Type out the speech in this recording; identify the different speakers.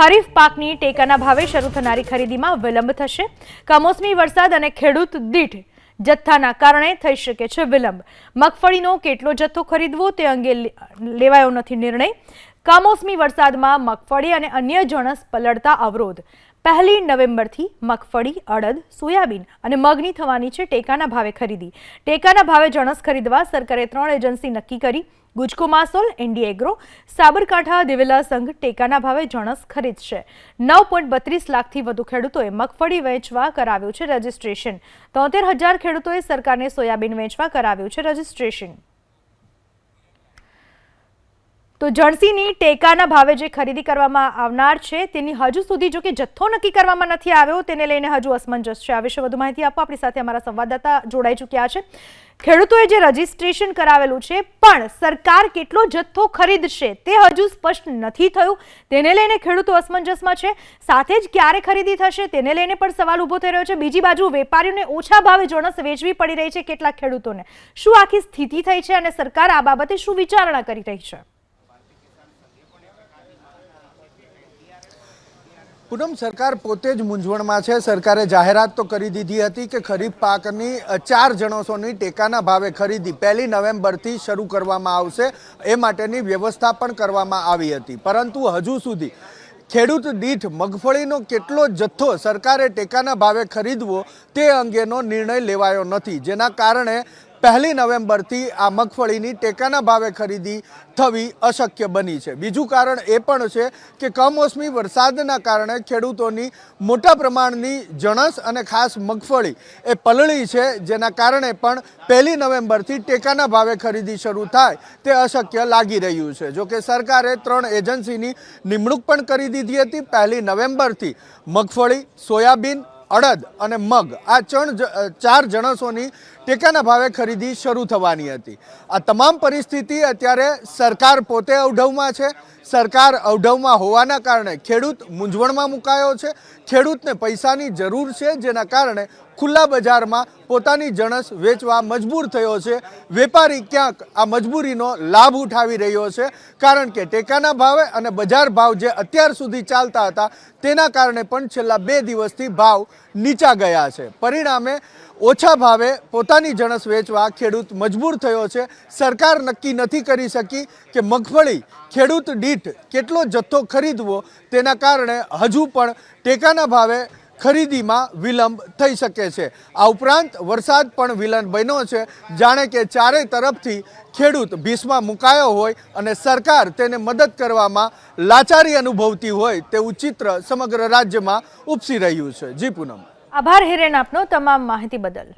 Speaker 1: ખરીફ પાકની ટેકાના ભાવે શરૂ થનારી ખરીદીમાં વિલંબ થશે. કમોસમી વરસાદ અને ખેડૂત દીઠ જથ્થાના કારણે થઈ શકે છે વિલંબ. મગફળીનો કેટલો જથ્થો ખરીદવો તે અંગે લેવાયો નથી નિર્ણય. કમોસમી વરસાદમાં મગફળી અને અન્ય જણસ પલળતા અવરોધ. પહેલી નવેમ્બરથી મગફળી, અડદ, સોયાબીન અને મગની થવાની છે ટેકાના ભાવે ખરીદી. ટેકાના ભાવે જણસ ખરીદવા સરકારે ત્રણ એજન્સી નક્કી કરી. ગુજકો માસોલ એગ્રો, સાબરકાંઠા, દિવેલા સંઘ ટેકાના ભાવે જણસ ખરીદશે. નવ પોઈન્ટ બત્રીસ લાખથી વધુ ખેડૂતોએ મગફળી વેચવા કરાવ્યું છે રજીસ્ટ્રેશન. તોતેર હજાર ખેડૂતોએ સરકારને સોયાબીન વેચવા કરાવ્યું છે રજીસ્ટ્રેશન. તો જણસીની ટેકાના ભાવે જે ખરીદી કરવામાં આવનાર છે, તેની હજુ સુધી જો કે જથ્થો નક્કી કરવામાં નથી આવ્યો, તેને લઈને હજુ અસમંજસ છે. આ વિશે વધુ માહિતી આપવા આપણી સાથે અમારા સંવાદદાતા જોડાઈ ચૂક્યા છે. ખેડૂતોએ જે રજીસ્ટ્રેશન કરાવેલું છે, પણ સરકાર કેટલો જથ્થો ખરીદશે તે હજુ સ્પષ્ટ નથી થયું. તેને લઈને ખેડૂતો અસમંજસમાં છે. સાથે જ ક્યારે ખરીદી થશે તેને લઈને પણ સવાલ ઊભો થઈ રહ્યો છે. બીજી બાજુ વેપારીઓને ઓછા ભાવે જણસ વેચવી પડી રહી છે કેટલાક ખેડૂતોને. શું આખી સ્થિતિ થઈ છે અને સરકાર આ બાબતે શું વિચારણા કરી રહી છે?
Speaker 2: પૂનમ, સરકાર પોતે જ મૂંઝવણમાં છે. સરકારે જાહેરાત તો કરી દીધી હતી કે ખરીફ પાકની ચાર જણસોની ટેકાના ભાવે ખરીદી પહેલી નવેમ્બરથી શરૂ કરવામાં આવશે. એ માટેની વ્યવસ્થા પણ કરવામાં આવી હતી. પરંતુ હજુ સુધી ખેડૂત દીઠ મગફળીનો કેટલો જથ્થો સરકારે ટેકાના ભાવે ખરીદવો તે અંગેનો નિર્ણય લેવાયો નથી. જેના કારણે પહેલી નવેમ્બરથી આ મગફળીની ટેકાના ભાવે ખરીદી થવી અશક્ય બની છે. બીજું કારણ એ પણ છે કે કમોસમી વરસાદના કારણે ખેડૂતોની મોટા પ્રમાણની જણસ અને ખાસ મગફળી એ પલળી છે, જેના કારણે પણ પહેલી નવેમ્બરથી ટેકાના ભાવે ખરીદી શરૂ થાય તે અશક્ય લાગી રહ્યું છે. જોકે સરકારે ત્રણ એજન્સીની નિમણૂક પણ કરી દીધી હતી. પહેલી નવેમ્બરથી મગફળી, સોયાબીન, અડદ અને મગ આ ચણ ચાર જણસોની ટેકાના ભાવે ખરીદી શરૂ થવાની હતી. આ તમામ પરિસ્થિતિ અત્યારે સરકાર પોતે અવઢવમાં છે. સરકાર અવઢવમાં હોવાના કારણે ખેડૂત મૂંઝવણમાં મુકાયો છે. ખેડૂતને પૈસાની જરૂર છે, જેના કારણે ખુલ્લા બજારમાં પોતાની જણસ વેચવા મજબૂર થયો છે. વેપારી ક્યાંક આ મજબૂરીનો લાભ ઉઠાવી રહ્યો છે. કારણ કે ટેકાના ભાવે અને બજાર ભાવ જે અત્યાર સુધી ચાલતા હતા, તેના કારણે પણ છેલ્લા બે દિવસથી ભાવ નીચા ગયા છે. પરિણામે ઓછા ભાવે પોતાની જણસ વેચવા ખેડૂત મજબૂર થયો છે. સરકાર નક્કી નથી કરી શકી કે મગફળી, ખેડૂત દીઠ કેટલો જથ્થો ખરીદવો, તેના કારણે હજુ પણ ટેકાના ભાવે ખરીદીમાં વિલંબ થઈ શકે છે. આ ઉપરાંત વરસાદ પણ વિલંબ બન્યો છે. જાણે કે ચારે તરફથી ખેડૂત ભીસમાં મુકાયો હોય અને સરકાર તેને મદદ કરવામાં લાચારી અનુભવતી હોય તેવું ચિત્ર સમગ્ર રાજ્યમાં ઉપસી રહ્યું છે. જી પૂનમ.
Speaker 1: આભાર હિરેન આપનો તમામ માહિતી બદલ.